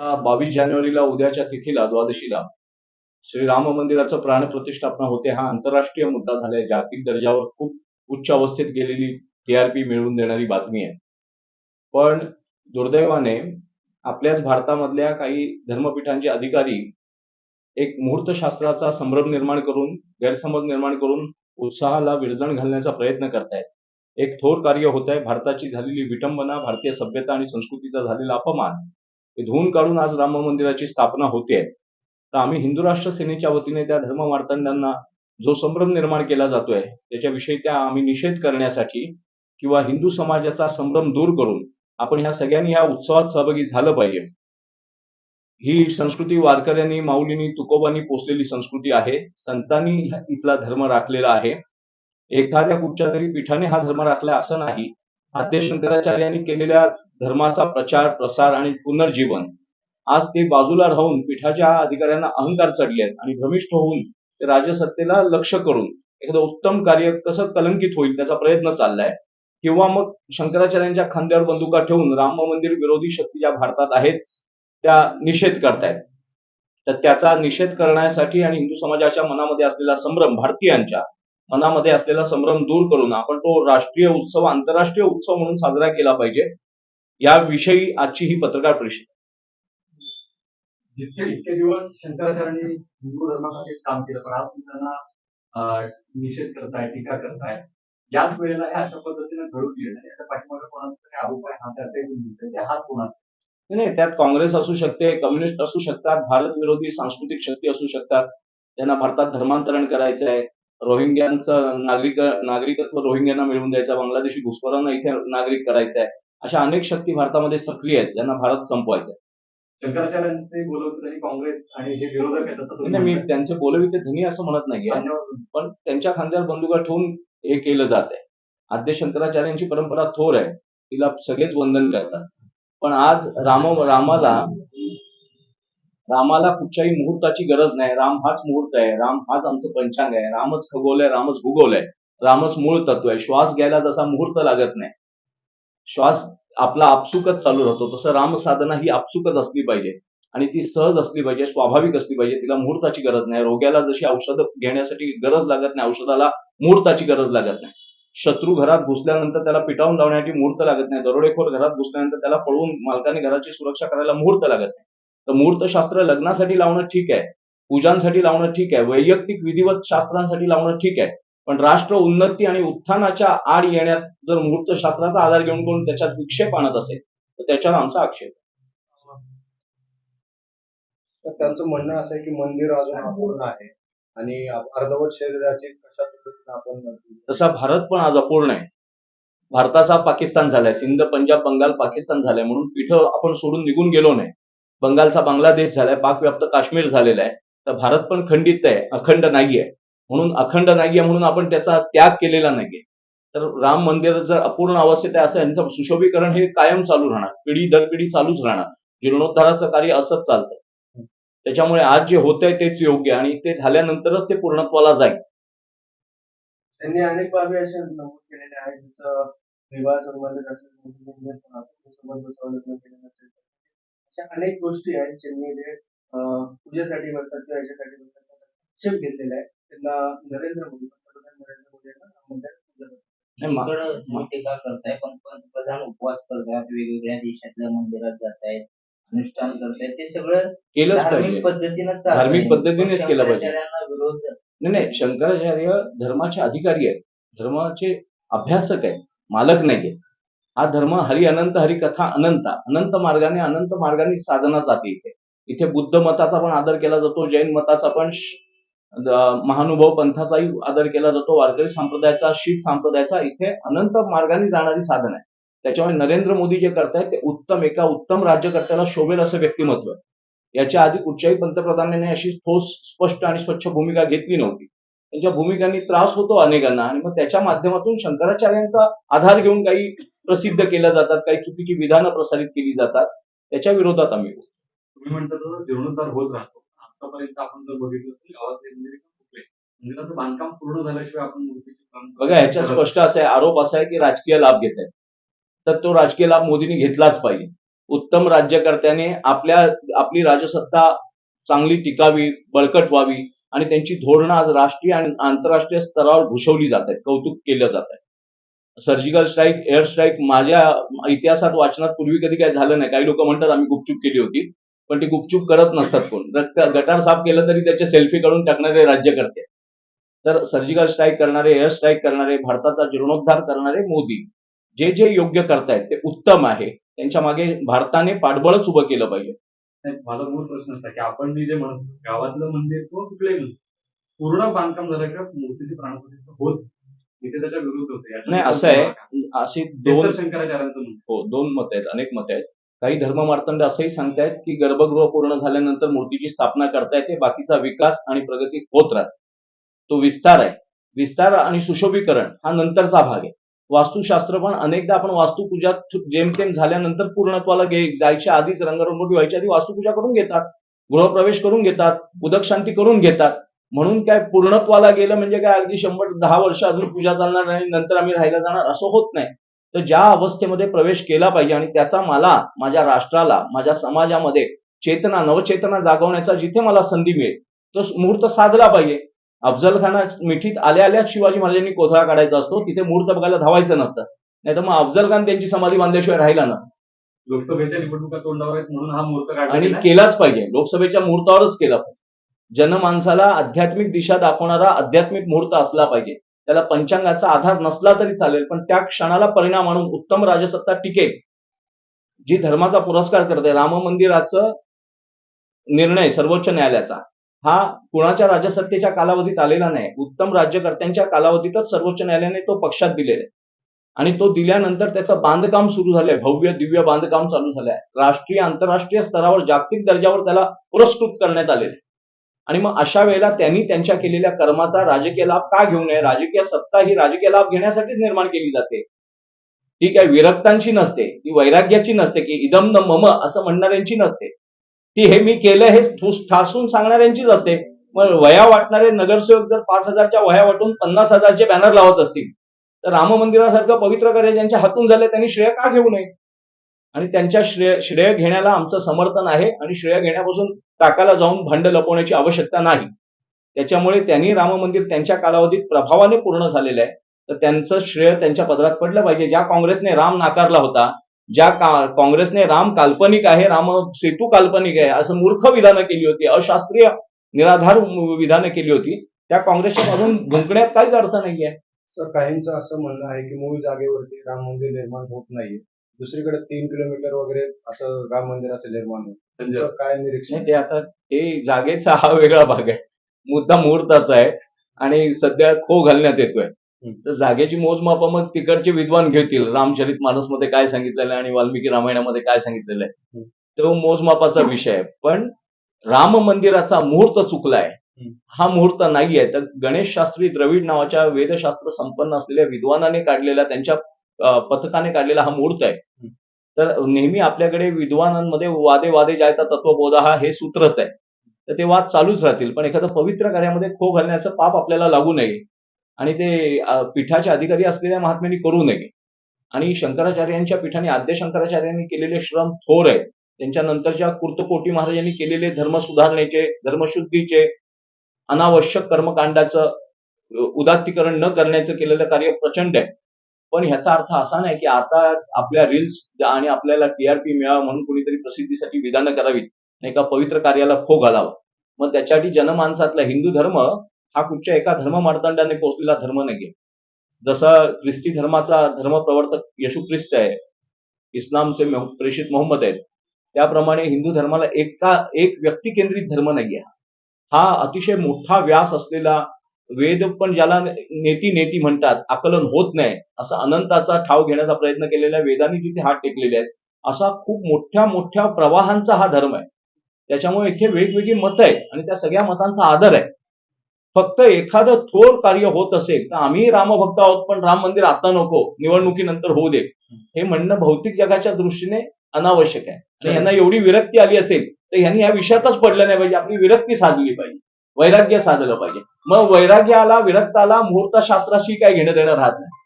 बावीस जानेवारीला उद्याच्या तिथीला द्वादशीला श्री राम मंदिराचं प्राणप्रतिष्ठापना होते. हा आंतरराष्ट्रीय मुद्दा झालाय. जागतिक दर्जावर खूप उच्च अवस्थेत गेलेली टीआरपी मिळवून देणारी बातमी आहे. पण दुर्दैवाने आपल्याच भारतामधल्या काही धर्मपीठांचे अधिकारी एक मुहूर्तशास्त्राचा संभ्रम निर्माण करून गैरसमज निर्माण करून उत्साहाला विरजण घालण्याचा प्रयत्न करतायत. एक थोर कार्य होत आहे भारताची झालेली विटंबना भारतीय सभ्यता आणि संस्कृतीचा झालेला अपमान हे धुवून काढून आज राम मंदिराची स्थापना होते. तर आम्ही हिंदू राष्ट्र सेनेच्या वतीने त्या धर्म मार्तंडांना जो संभ्रम निर्माण केला जातोय त्याच्याविषयी त्या आम्ही निषेध करण्यासाठी किंवा हिंदू समाजाचा संभ्रम दूर करून आपण ह्या सगळ्यांनी या उत्सवात सहभागी झालं पाहिजे. ही संस्कृती वारकऱ्यांनी माऊलींनी तुकोबांनी पोचलेली संस्कृती आहे. संतांनी इथला धर्म राखलेला आहे. एखाद्या कुठच्या तरी पीठाने हा धर्म राखला असं नाही. आद्य शंकराचार्यांनी केलेल्या धर्माचा प्रचार प्रसार आणि पुनर्जीवन आज ते बाजूला राहून पीठाच्या अधिकाऱ्यांना अहंकार चढले आहेत आणि भ्रमिष्ठ होऊन ते राजसत्तेला लक्ष करून एखादं उत्तम कार्य कसं कलंकित होईल त्याचा प्रयत्न चाललाय. किंवा मग शंकराचार्यांच्या खांद्यावर बंदुका ठेवून राम मंदिर विरोधी शक्ती ज्या भारतात आहेत त्या निषेध करतायत. तर त्याचा निषेध करण्यासाठी आणि हिंदू समाजाच्या मनामध्ये असलेला संभ्रम भारतीयांच्या मनामध्ये असलेला संभ्रम दूर करून आपण तो राष्ट्रीय उत्सव आंतरराष्ट्रीय उत्सव म्हणून साजरा केला पाहिजे याविषयी आजची ही पत्रकार परिषद. जितके इतके दिवस शंकराचार्यांनी हिंदू धर्मासाठी काम केलं पण आज त्यांना निषेध करताय टीका करताय याच वेळेला हे अशा पद्धतीने घडून येणं याच्या पाठीमागे कोणाचा तरी आरोप आहे हात असे दिसते ते हात कोणाचा नाही त्यात काँग्रेस असू शकते कम्युनिस्ट असू शकतात भारत विरोधी सांस्कृतिक शक्ती असू शकतात त्यांना भारतात धर्मांतरण करायचं आहे रोहिंग्यांचं नागरिक नागरिकत्व रोहिंग्यांना मिळवून द्यायचं बांगलादेशी घुसखोरांना इथे नागरिक करायचं आहे अशा अनेक शक्ती भारतामध्ये सक्रिय आहेत ज्यांना भारत संपवायचा आहे. काँग्रेस आणि विरोधक नाही, मी त्यांचे बोलविते धनी असं म्हणत धन्यवाद. पण त्यांच्या खांद्यावर बंदुका ठेवून हे केलं जात आहे. आद्य शंकराचार्यांची परंपरा थोर आहे तिला सगळेच वंदन करतात. पण आज राम रामाला रामाला कुठच्याही मुहूर्ताची गरज नाही. राम हाच मुहूर्त आहे. राम हाच आमचं पंचांग आहे. रामच खगोल आहे. रामच भूगोल आहे. रामच मूळ तत्व आहे. श्वास घ्यायला जसा मुहूर्त लागत नाही श्वास आपला आपसुकच चालू राहतो. तसं राम साधना ही आपसुकच असली पाहिजे आणि ती सहज असली पाहिजे स्वाभाविक असली पाहिजे. तिला मुहूर्ताची गरज नाही. रोग्याला जशी औषधं घेण्यासाठी गरज लागत नाही औषधाला मुहूर्ताची गरज लागत नाही. शत्रू घरात घुसल्यानंतर त्याला पिटावून लावण्यासाठी मुहूर्त लागत नाही. दरोडेखोर घरात घुसल्यानंतर त्याला पळवून मालकाने घराची सुरक्षा करायला मुहूर्त लागत नाही. तर मुहूर्तशास्त्र लग्नासाठी लावणं ठीक आहे पूजांसाठी लावणं ठीक आहे वैयक्तिक विधिवत शास्त्रांसाठी लावणं ठीक आहे पण राष्ट्र उन्नती आणि उत्थानाच्या आड येण्यात जर मुहूर्तशास्त्राचा आधार घेऊन कोण त्याच्यात विक्षेप आणत असेल तर त्याच्यावर आमचा आक्षेप. तर त्यांचं म्हणणं असं आहे की मंदिर अजून अपूर्ण आहे आणि अर्धवट शरीराचे कशा पद्धतीने आपण तसा भारत पण आज अपूर्ण आहे. भारताचा पाकिस्तान झालाय सिंध पंजाब बंगाल पाकिस्तान झालाय म्हणून पीठ आपण सोडून निघून गेलो नाही. बंगालचा बांगलादेश झालाय पाकव्याप्त काश्मीर झालेला आहे. तर भारत पण खंडित आहे अखंड नाहीये. म्हणून अखंड नाहीये म्हणून आपण त्याचा त्याग केलेला नाहीये. तर राम मंदिर जर अपूर्ण अवस्थेत आहे असं यांचं सुशोभीकरण हे कायम चालू राहणार. पिढी दर पिढी चालूच राहणार. जीर्णोद्धाराचं कार्य असंच चालतं त्याच्यामुळे आज जे होतंय तेच योग्य आणि ते झाल्यानंतरच ते पूर्णत्वाला जाईल. त्यांनी अनेक बाबी अशा नमूद केलेल्या आहेत. जसं विवाह संबंधित असेल संबंध संलग्न केलेलं असेल अशा अनेक गोष्टी आहेत ज्यांनी अं, पूजेसाठी म्हणतात किंवा याच्यासाठी म्हणतात. आक्षेप घेतलेला आहे. त्यांना नरेंद्र मोदी पंतप्रधान नरेंद्र मोदी यांना मंदिरात. नाही, टीका करताय? पण पंतप्रधान उपवास करतात वेगवेगळ्या देशातल्या मंदिरात जात आहेत अनुष्ठान करतायत. ते सगळं केलंच पाहिजे. धार्मिक पद्धतीनं चालतंय. धार्मिक पद्धतीनेच केलं पाहिजे. शंकराचार्यांना विरोध नाही नाही शंकराचार्य धर्माचे अधिकारी आहेत. धर्माचे अभ्यासक आहेत. मालक नाहीये हा धर्म हरी अनंत हरी कथा अनंत. अनंत मार्गाने अनंत मार्गाने साधना जाते इथे. इथे बुद्ध मताचा पण आदर केला जातो जैन मताचा पण महानुभाव पंथाचाही आदर केला जातो वारकरी संप्रदायाचा शीख संप्रदायाचा. इथे अनंत मार्गाने जाणारी साधन आहे. त्याच्यामुळे नरेंद्र मोदी जे करतायत ते उत्तम एका उत्तम राज्यकर्त्याला शोभेल असं व्यक्तिमत्व आहे. याच्या आधी कुठच्याही पंतप्रधानांनी अशी ठोस स्पष्ट आणि स्वच्छ भूमिका घेतली नव्हती. त्यांच्या भूमिकांनी त्रास होतो अनेकांना आणि मग त्याच्या माध्यमातून शंकराचार्यांचा आधार घेऊन काही प्रसिद्ध केल्या जातात काही चुकीची विधानं प्रसारित केली जातात त्याच्या विरोधात आम्ही बोलतो. तुम्ही म्हणता तसं जीर्णोद्धार होत राहतो. आतापर्यंत आपण जर बघितलं मंदिर कुठले? मंदिराचं बांधकाम पूर्ण झाल्याशिवाय आपण मूर्तीची काम बघा ह्याच्यात स्पष्ट असं आहे आरोप असा आहे की राजकीय लाभ घेत आहेत. तर तो राजकीय लाभ मोदींनी घेतलाच पाहिजे. उत्तम राज्यकर्त्याने आपल्या आपली राजसत्ता चांगली टिकावी बळकट व्हावी आणि त्यांची धोरणं आज राष्ट्रीय आणि आंतरराष्ट्रीय स्तरावर घुसवली जात आहेत कौतुक केलं जात आहे. सर्जिकल स्ट्राईक एअर स्ट्राईक माझ्या इतिहासात वाचनात पूर्वी कधी काय झालं नाही. काही लोक म्हणतात आम्ही गुपचूप केली होती. पण ती गुपचूप करत नसतात कोण. गटार साफ केलं तरी त्याचे सेल्फी काढून टाकणारे राज्यकर्ते तर सर्जिकल स्ट्राईक करणारे एअर स्ट्राईक करणारे भारताचा जीर्णोद्धार करणारे मोदी जे जे योग्य करतायत ते उत्तम आहे. त्यांच्या मागे भारताने पाठबळच उभं केलं पाहिजे. माझा मूळ प्रश्न असा की आपण मी जे म्हणतो गावातलं मंदिर किंवा कुठलंही मंदिर पूर्ण बांधकाम झालं का मूर्तीची प्राणप्रतिष्ठा होत नाही असं आहे. अशी दोन हो दोन मत आहेत अनेक मत आहेत. काही धर्म मार्तंड असंही सांगतायत की गर्भगृह पूर्ण झाल्यानंतर मूर्तीची स्थापना करता येते बाकीचा विकास आणि प्रगती होत राहते. तो विस्तार आहे. विस्तार आणि सुशोभीकरण हा नंतरचा भाग आहे. वास्तुशास्त्र पण अनेकदा आपण वास्तुपूजा जेमतेम झाल्यानंतर पूर्णत्वाला गे जायच्या आधीच रंगरंगोटी व्हायच्या आधी वास्तुपूजा करून घेतात गृहप्रवेश करून घेतात उदक शांती करून घेतात. म्हणून काय पूर्णत्वाला गेलं म्हणजे काय अगदी शंभर दहा वर्ष अजून पूजा चालणार नाही नंतर आम्ही राहायला जाणार असं होत नाही. तर ज्या अवस्थेमध्ये प्रवेश केला पाहिजे आणि त्याचा मला माझ्या राष्ट्राला माझ्या समाजामध्ये चेतना नवचेतना जागवण्याचा जिथे मला संधी मिळेल तो मुहूर्त साधला पाहिजे. अफजल खाना मिठीत आल्या आल्याच शिवाजी महाराजांनी कोथळा काढायचा असतो तिथे मुहूर्त बघायला धावायचं नसतं. नाही तर मग अफजल खान त्यांची समाधी बांधल्याशिवाय राहिला नसतं. लोकसभेच्या निवडणुका तोंडावर आहेत म्हणून हा मुहूर्त काढला आणि. केलाच पाहिजे. लोकसभेच्या मुहूर्तावरच केला पाहिजे. जनमानसाला आध्यात्मिक दिशा दाखवणारा आध्यात्मिक मुहूर्त असला पाहिजे. त्याला पंचांगाचा आधार नसला तरी चालेल पण त्या क्षणाला परिणाम आणून उत्तम राजसत्ता टिकेल. जी धर्माचा पुरस्कार करते राम मंदिराचं निर्णय सर्वोच्च न्यायालयाचा. हा कुणाच्या राजसत्तेच्या कालावधीत आलेला नाही उत्तम राज्यकर्त्यांच्या कालावधीतच सर्वोच्च न्यायालयाने तो पक्षात दिलेला आहे. आणि तो दिल्यानंतर त्याचं बांधकाम सुरू झालंय भव्य दिव्य बांधकाम चालू झालंय. राष्ट्रीय आंतरराष्ट्रीय स्तरावर जागतिक दर्जावर त्याला पुरस्कृत करण्यात आलेलं आहे. आणि मग अशा वेळेला त्यांनी त्यांच्या केलेल्या कर्माचा राजकीय लाभ का घेऊ नये? राजकीय सत्ता ही राजकीय लाभ घेण्यासाठीच निर्माण केली जाते. ठीक काय विरक्तांची नसते ती वैराग्याची नसते की इदम न मम असं म्हणणाऱ्यांची नसते. ती हे मी केलं हे ठासून सांगणाऱ्यांचीच असते. मग वया वाटणारे नगरसेवक जर पाच हजारच्या वया वाटून पन्नास हजारचे बॅनर लावत असतील तर राम मंदिरासारखं पवित्र कार्य ज्यांच्या हातून झाले त्यांनी श्रेय का घेऊ नये? आणि त्यांच्या श्रेय श्रेय घेण्याला आमचं समर्थन आहे आणि श्रेय घेण्यापासून टाकाला जाऊन भांड लपवण्याची आवश्यकता नाही. त्याच्यामुळे त्यांनी राम मंदिर त्यांच्या कालावधीत प्रभावाने पूर्ण झालेलं आहे. तर त्यांचं श्रेय त्यांच्या पदरात पडलं पाहिजे. ज्या काँग्रेसने राम नाकारला होता ज्या काँग्रेसने राम काल्पनिक आहे राम सेतू काल्पनिक आहे असं मूर्ख विधानं केली होती अशास्त्रीय निराधार विधानं केली होती त्या काँग्रेसच्या बाजून भुंकण्यात काहीच अर्थ नाहीये. तर काहींचं असं म्हणणं आहे की मूळ जागेवरती राम मंदिर निर्माण होत नाहीये. दुसरीकडे तीन किलोमीटर वगैरे असं राम मंदिराचं निर्माण संजय तुमचं काय निरीक्षण? नाही, ते आता हे जागेचा हा वेगळा भाग आहे. मुद्दा मुहूर्ताचा आहे आणि सध्या खो घालण्यात येतोय. तर जागेची मोजमाप मग तिकडचे विद्वान घेतील. रामचरित मानसमध्ये काय सांगितलेलं आहे आणि वाल्मिकी रामायणामध्ये काय सांगितलेलं आहे? तो मोजमापाचा विषय आहे. पण राम मंदिराचा मुहूर्त चुकलाय हा मुहूर्त नाहीये तर गणेश शास्त्री द्रविड नावाच्या वेदशास्त्र संपन्न असलेल्या विद्वानाने काढलेला त्यांच्या पथकाने काढलेला हा मुहूर्त आहे. तर नेहमी आपल्याकडे विद्वानांमध्ये वादे वादे जायता तत्वबोधा हा हे सूत्रच आहे. तर ते वाद चालूच राहतील. पण एखादं पवित्र कार्यामध्ये खो घालण्याचं पाप आपल्याला लागू नये. आणि ते पीठाचे अधिकारी असलेल्या महात्म्यांनी करू नये. आणि शंकराचार्यांच्या पीठाने आद्य शंकराचार्यांनी केलेले श्रम थोर आहेत. त्यांच्या नंतरच्या कुर्तकोटी महाराजांनी केलेले धर्म सुधारणेचे धर्मशुद्धीचे अनावश्यक कर्मकांडाचं उदात्तीकरण न करण्याचं केलेलं कार्य प्रचंड आहे. पण ह्याचा अर्थ असा नाही की आता आपल्या रील्स आणि आपल्याला टीआरपी मिळावं म्हणून कुणीतरी प्रसिद्धीसाठी विधानं करावीत नाही का? पवित्र कार्याला खो घालावा. मग त्याच्यासाठी जनमानसातला हिंदू धर्म हा कुठच्या एका धर्म मार्तंडाने पोचलेला धर्म नाहीये. जसा ख्रिस्ती धर्माचा धर्मप्रवर्तक येशू ख्रिस्त आहे इस्लामचे प्रेषित मोहम्मद आहेत त्याप्रमाणे हिंदू धर्माला एका एक व्यक्ती केंद्रित धर्म नाहीये हा अतिशय मोठा व्यास असलेला वेद पण ज्याला नेती नेती म्हणतात आकलन होत नाही असा अनंताचा ठाव घेण्याचा प्रयत्न केलेल्या वेदांनी जिथे हात टेकलेले आहेत. असा खूप मोठ्या मोठ्या प्रवाहांचा हा धर्म आहे. त्याच्यामुळे इथे वेगवेगळी मतं आहेत आणि त्या सगळ्या मतांचा आदर आहे. फक्त एखादं थोर कार्य होत असेल तर आम्ही रामभक्त आहोत पण राम मंदिर आता नको निवडणुकीनंतर होऊ दे. हे म्हणणं भौतिक जगाच्या दृष्टीने अनावश्यक आहे. आणि यांना एवढी विरक्ती आली असेल तर यांनी या विषयातच पडलं नाही पाहिजे. आपली विरक्ती साधली पाहिजे. वैराग्य साधलं पाहिजे. मग वैराग्याला विरक्ताला मुहूर्तशास्त्राशी काय घेणं देणं राहत नाही.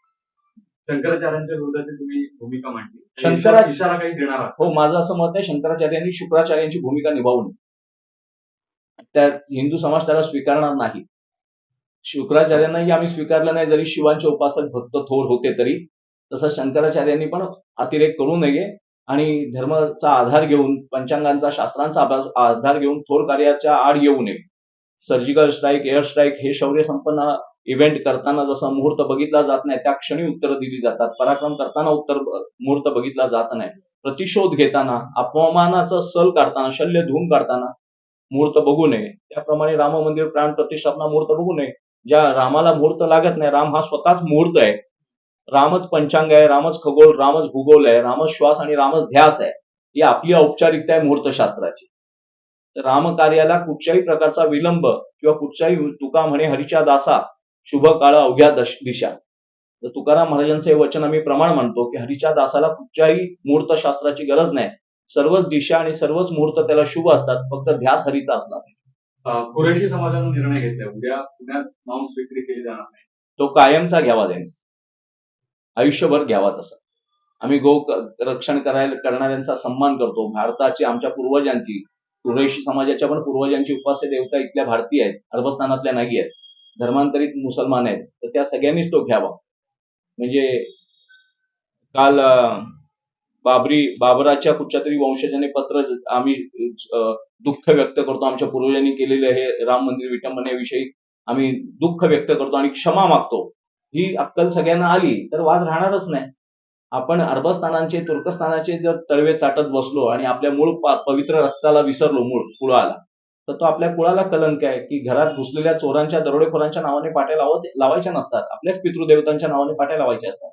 शंकराचार्यांच्या विरोधाची तुम्ही भूमिका मांडली. शंकरा- इशारा काही देणार? हो माझं असं मत आहे शंकराचार्यांनी शुक्राचार्यांची भूमिका निभावून. त्या हिंदू समाज त्याला स्वीकारणार नाही. शुक्राचार्यांनाही आम्ही स्वीकारलं नाही जरी शिवांचे उपासक भक्त थोर होते तरी. तसं शंकराचार्यांनी पण अतिरेक करू नये आणि धर्माचा आधार घेऊन पंचांगांचा शास्त्रांचा आधार घेऊन थोर कार्याच्या आड येऊ नये. सर्जिकल स्ट्राईक एअर स्ट्राईक हे शौर्य संपन्न इव्हेंट करताना जसा मुहूर्त बघितला जात नाही त्या क्षणी उत्तरं दिली जातात. पराक्रम करताना उत्तर मुहूर्त बघितला जात नाही. प्रतिशोध घेताना अपमानाचा सल काढताना शल्य धुवून काढताना मुहूर्त बघू नये. त्याप्रमाणे राम मंदिर प्राण प्रतिष्ठापना मुहूर्त बघू नये. ज्या रामाला मुहूर्त लागत नाही राम हा स्वतःच मुहूर्त आहे. रामच पंचांग आहे रामच खगोल रामच भूगोल आहे रामच श्वास आणि रामच ध्यास आहे. ही आपली औपचारिकता आहे मुहूर्तशास्त्राची. रामकार्याला कुठच्याही प्रकारचा विलंब किंवा कुठच्याही तुका म्हणे हरीच्या दासा शुभ काळ अवघ्या दश दिशा. तर तुकाराम महाराजांचं हे वचन आम्ही प्रमाण मानतो की हरीच्या दासाला कुठच्याही मुहूर्तशास्त्राची गरज नाही. सर्वच दिशा आणि सर्वच मुहूर्त त्याला शुभ असतात फक्त ध्यास हरीचा असला पाहिजे. अं, कुरेशी समाजानं निर्णय घेतलाय उद्या पुण्यात मांस विक्री केली जाणार नाही. तो कायमचा घ्यावा त्यांनी. आयुष्यभर घ्यावा तसा. आम्ही गो रक्षण करायला करणाऱ्यांचा सन्मान करतो. भारताची आमच्या पूर्वजांची कुरेशी समाजाच्या पण पूर्वजांची उपास्य देवता इथल्या भारतीय आहेत अरबस्थानातल्या नाही आहेत धर्मांतरित मुसलमान आहेत तर त्या सगळ्यांनीच तो घ्यावा. म्हणजे काल बाबरी बाबराच्या कुठच्या तरी वंशजाने पत्र आम्ही दुःख व्यक्त करतो आमच्या पूर्वजांनी केलेले हे राम मंदिर विटंबनेविषयी आम्ही दुःख व्यक्त करतो आणि क्षमा मागतो. ही अक्कल सगळ्यांना आली तर वाद राहणारच नाही. आपण अरबस्थानांचे तुर्कस्थानाचे जर तळवे चाटत बसलो आणि आपल्या मूळ पवित्र रक्ताला विसरलो मूळ कुळाला तर तो आपल्या कुळाला कलंक आहे की घरात घुसलेल्या चोरांच्या दरोडेखोरांच्या नावाने पाट्या लावत लावायच्या नसतात. आपल्याच पितृदेवतांच्या नावाने पाट्या लावायच्या असतात.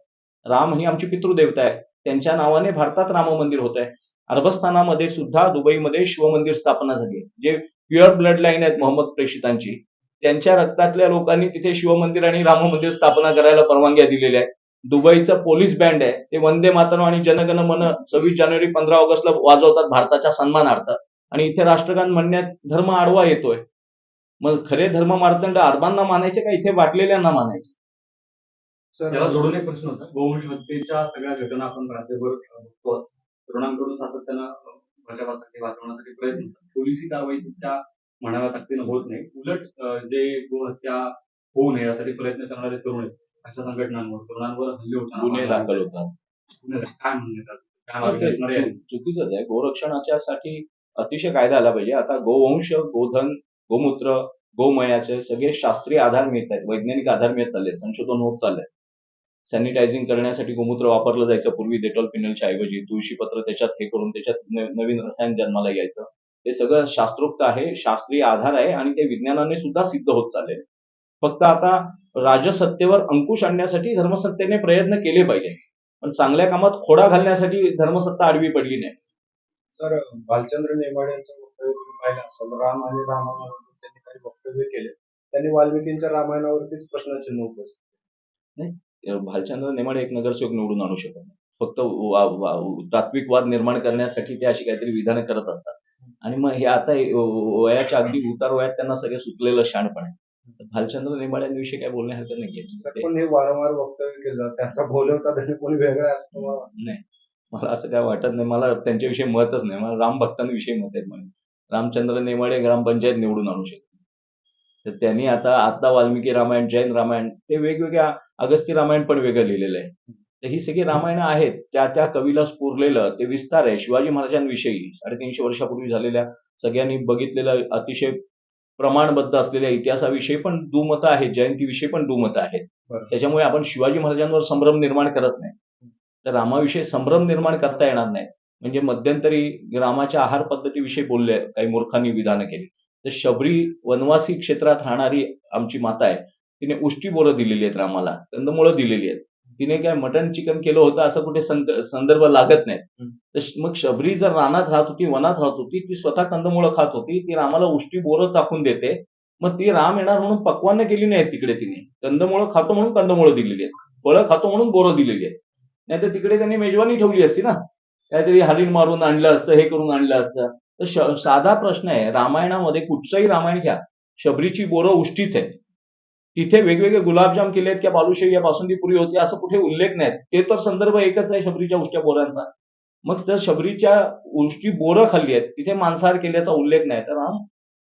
राम ही आमची पितृदेवता आहे. त्यांच्या नावाने भारतात राम मंदिर होत आहे अरबस्थानामध्ये सुद्धा दुबईमध्ये शिवमंदिर स्थापना झाली. आहे. जे प्युअर ब्लड लाईन आहेत मोहम्मद प्रेषितांची. त्यांच्या रक्तातल्या लोकांनी तिथे शिवमंदिर आणि राम मंदिर स्थापना करायला परवानग्या दिलेल्या आहेत. दुबईचं पोलीस बँड आहे. ते वंदे मातरम आणि जनगण मन सव्वीस जानेवारी पंधरा ऑगस्टला वाजवतात भारताच्या सन्मानार्थ. आणि इथे राष्ट्रगान म्हणण्यात धर्म आडवा येतोय. मग खरे धर्म मार्तंड अरबांना मानायचे का इथे वाटलेल्यांना मानायचे? त्याला जोडून एक प्रश्न होता. गोवंश हत्येच्या सगळ्या घटना आपण राज्यभर बघतो. तरुणांकडून सातत्यानं बचावासाठी वाचवण्यासाठी प्रयत्न पोलिसी कारवाई त्या म्हणाव्या ताकदीनं होत नाही. उलट जे गोहत्या होऊ नये यासाठी प्रयत्न करणारे तरुण आहेत. अशा संघटनांवर तरुणांवर हल्ले गुन्हे होतात दाखल होतात. गुन्हे काय म्हणतात काय मागणी असणार आहे? चु- चुकीचंच आहे. गोरक्षणाच्यासाठी अतिशय कायदा आला पाहिजे. आता गोवंश गोधन गोमूत्र गोमयाचे सगळे शास्त्रीय आधार मिळत आहेत. वैज्ञानिक आधार मिळत चालले संशोधन होत चाललंय सॅनिटायझिंग करण्यासाठी गोमूत्र वापरलं जायचं. पूर्वी डेटॉल फिनलच्या ऐवजी तुळशीपत्र त्याच्यात हे करून त्याच्यात न- नवीन रसायन जन्माला यायचं. हे सगळं शास्त्रोक्त आहे. शास्त्रीय आधार आहे आणि ते विज्ञानाने सुद्धा सिद्ध होत चालले फक्त आता राजसत्तेवर अंकुश आणण्यासाठी धर्मसत्तेने प्रयत्न केले पाहिजे. पण चांगल्या कामात खोडा घालण्यासाठी धर्मसत्ता आडवी पडली नाही. सर भालचंद्र नेमाड्यांचं वक्तव्य तुम्ही पाहिलं असेल. राम आणि रामायणावरती त्यांनी काही वक्तव्य केले. त्यांनी वाल्मिकींच्या रामायणावरतीच प्रश्नचिन्ह उपस्थित भालचंद्र नेमाडे एक नगरसेवक निवडून आणू शकत नाही. फक्त तात्विक वाद निर्माण करण्यासाठी ते अशी काहीतरी विधानं करत असतात. आणि मग हे आता वयाच्या अगदी उतार वयात त्यांना सगळे सुचलेलं शाणपण आहे भालचंद्र नेमाड्यांविषयी काय बोलण्या हरकत नाहीये पण हे वारंवार वक्तव्य केलं त्यांचा बोलवता कोणी वेगळा असं तुम्हाला वाटतं? नाही. मला असं काय वाटत नाही. मला त्यांच्याविषयी मतच नाही. मला राम भक्तांविषयी मत आहेत म्हणे. रामचंद्र नेमाडे ग्रामपंचायत निवडून आणू शकते तर त्यांनी आता आता वाल्मिकी रामायण जैन रामायण ते वेगवेगळ्या अगस्ती रामायण पण वेगळं लिहिलेलं आहे. तर ही सगळी रामायणं आहेत. त्या त्या कवीला स्फुरलेलं ते विस्तार आहे. शिवाजी महाराजांविषयी साडेतीनशे वर्षापूर्वी झालेल्या सगळ्यांनी बघितलेलं अतिशय प्रमाणबद्ध असलेल्या इतिहासाविषयी पण दुमतं आहेत जयंतीविषयी पण दुमतं आहेत. त्याच्यामुळे आपण शिवाजी महाराजांवर संभ्रम निर्माण करत नाही. तर रामाविषयी संभ्रम निर्माण करता येणार नाही. म्हणजे मध्यंतरी रामाच्या आहार पद्धतीविषयी बोलले काही मूर्खांनी विधानं केली. तर शबरी वनवासी क्षेत्रात राहणारी आमची माता आहे तिने उष्टी बोरं दिलेली आहेत रामाला कंदमुळं दिलेली आहेत. तिने काय मटन चिकन केलं होतं असं कुठे संद- संदर्भ लागत नाही. तर मग शबरी जर रानात राहत होती वनात राहत होती ती स्वतः कंदमुळं खात होती ती रामाला उष्टी बोरं चाखून देते मग ती राम येणार म्हणून पक्वानं केली नाही तिकडे तिने. कंदमुळं खातो म्हणून कंदमुळं दिलेली आहेत. फळं खातो म्हणून बोरं दिलेली आहेत. नाही तर तिकडे त्यांनी मेजवानी ठेवली असती ना? काहीतरी हरिण मारून आणलं असतं हे करून आणलं असतं. तर साधा प्रश्न आहे रामायणामध्ये कुठचंही रामायण घ्या शबरीची बोरं उष्टीच आहे तिथे वेगवेगळे गुलाबजाम केलेत किंवा बालुशाही या बासुंदी पुरी होती असं कुठे उल्लेख नाही ते तर संदर्भ एकच आहे शबरीच्या उष्ट्या बोरांचा. मग तर शबरीच्या उष्टी बोरं खाल्ली आहेत तिथे मांसाहार केल्याचा उल्लेख नाही. तर राम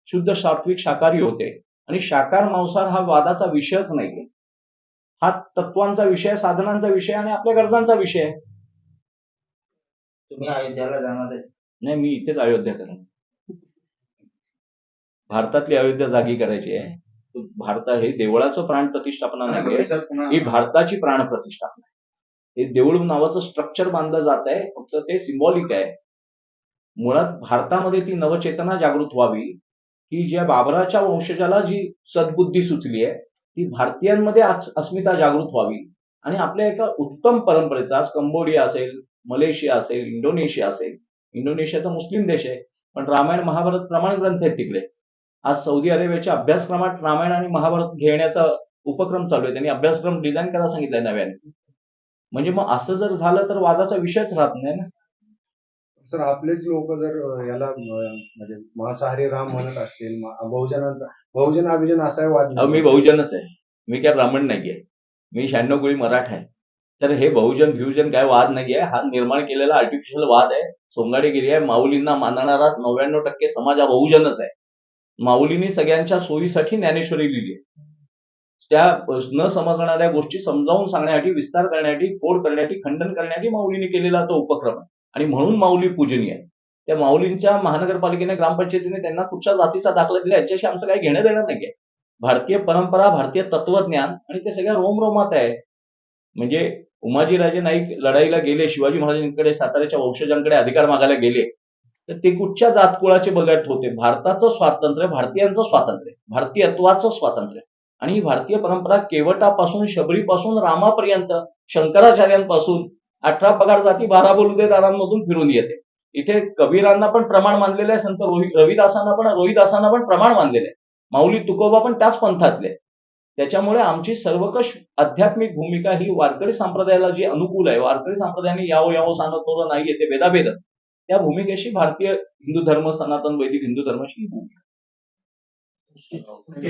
शुद्ध सात्विक शाकाहारी होते. आणि शाकाहार मांसाहार हा वादाचा विषयच नाहीये. हा तत्वांचा विषय साधनांचा विषय आणि आपल्या गरजांचा विषय आहे. तुम्ही अयोध्याला जाणार आहे. नाही मी इथेच अयोध्या करणार भारतातली अयोध्या जागी करायची आहे. भारत हे देवळाचं प्राण प्रतिष्ठापना पुन्हा ही भारताची प्राण प्रतिष्ठापना आहे. हे देऊळ नावाचं स्ट्रक्चर बांधलं जात आहे. फक्त ते सिम्बॉलिक आहे. मुळात भारतामध्ये ती नवचेतना जागृत व्हावी. की ज्या बाबराच्या वंशजाला जी सद्बुद्धी सुचली आहे ती भारतीयांमध्ये अस्मिता जागृत व्हावी. आणि आपल्या एका उत्तम परंपरेचा आज कंबोडिया असेल मलेशिया असेल इंडोनेशिया असेल. इंडोनेशिया तर मुस्लिम देश आहे. पण रामायण महाभारत प्रमाण ग्रंथ आहेत तिकडे. आज सौदी अरेबियाच्या अभ्यासक्रमात रामायण आणि महाभारत घेण्याचा उपक्रम चालू आहे. त्यांनी अभ्यासक्रम डिझाईन करायला सांगितलाय नव्याने. म्हणजे मग असं जर झालं तर वादाचा विषयच राहत नाही ना. सर आपलेच लोक जर याला म्हणजे मांसाहारी राम म्हणत असतील बहुजनांचा बहुजन अभिजन असा वाद मी बहुजनच आहे. मी काय ब्राह्मण नाहीये. मी शहाण्णव कोळी मराठा आहे. तर हे बहुजन भिवजन काय वाद नाहीये. हा निर्माण केलेला आर्टिफिशियल वाद आहे. सोंगाडेगिरी आहे. माऊलींना मानणारा नव्याण्णव टक्के समाज हा बहुजनच आहे. माऊलीने सगळ्यांच्या सोयीसाठी ज्ञानेश्वरी लिहिली. त्या न समजणाऱ्या गोष्टी समजावून सांगण्यासाठी विस्तार करण्यासाठी कोड करण्यासाठी खंडन करण्यासाठी माऊलींनी केलेला तो उपक्रम. आहे आणि म्हणून माऊली पूजनीय आहे त्या माऊलींच्या महानगरपालिकेने ग्रामपंचायतीने त्यांना कुठच्या जातीचा दाखला दिला याच्याशी आमचं काही घेणं देणं नाहीये. भारतीय परंपरा भारतीय तत्वज्ञान आणि ते सगळ्या रोमरोमात आहे म्हणजे उमाजीराजे नाईक लढाईला गेले शिवाजी महाराजांकडे साताऱ्याच्या वंशजांकडे अधिकार मागायला गेले. तर ते कुठच्या जातकुळाचे बघत होते? भारताचं स्वातंत्र्य भारतीयांचं स्वातंत्र्य भारतीयत्वाचं स्वातंत्र्य. आणि ही भारतीय परंपरा केवटापासून शबरीपासून रामापर्यंत शंकराचार्यांपासून अठरा पगार जाती बारा बोलुदेदारांमधून फिरून येते. इथे कबीरांना पण प्रमाण मानलेलं आहे संत रोहित रविदासांना पण रोहिदासांना पण प्रमाण मानलेलं आहे. माऊली तुकोबा पण त्याच पंथातले. त्याच्यामुळे आमची सर्वकष आध्यात्मिक भूमिका ही वारकरी संप्रदायाला जी अनुकूल आहे वारकरी संप्रदायाने यावं यावं सांगत थोडं नाही येते भेदाभेद. त्या भूमिकेशी भारतीय हिंदू धर्म सनातन वैदिक हिंदू धर्माशी ही भूमिका Okay.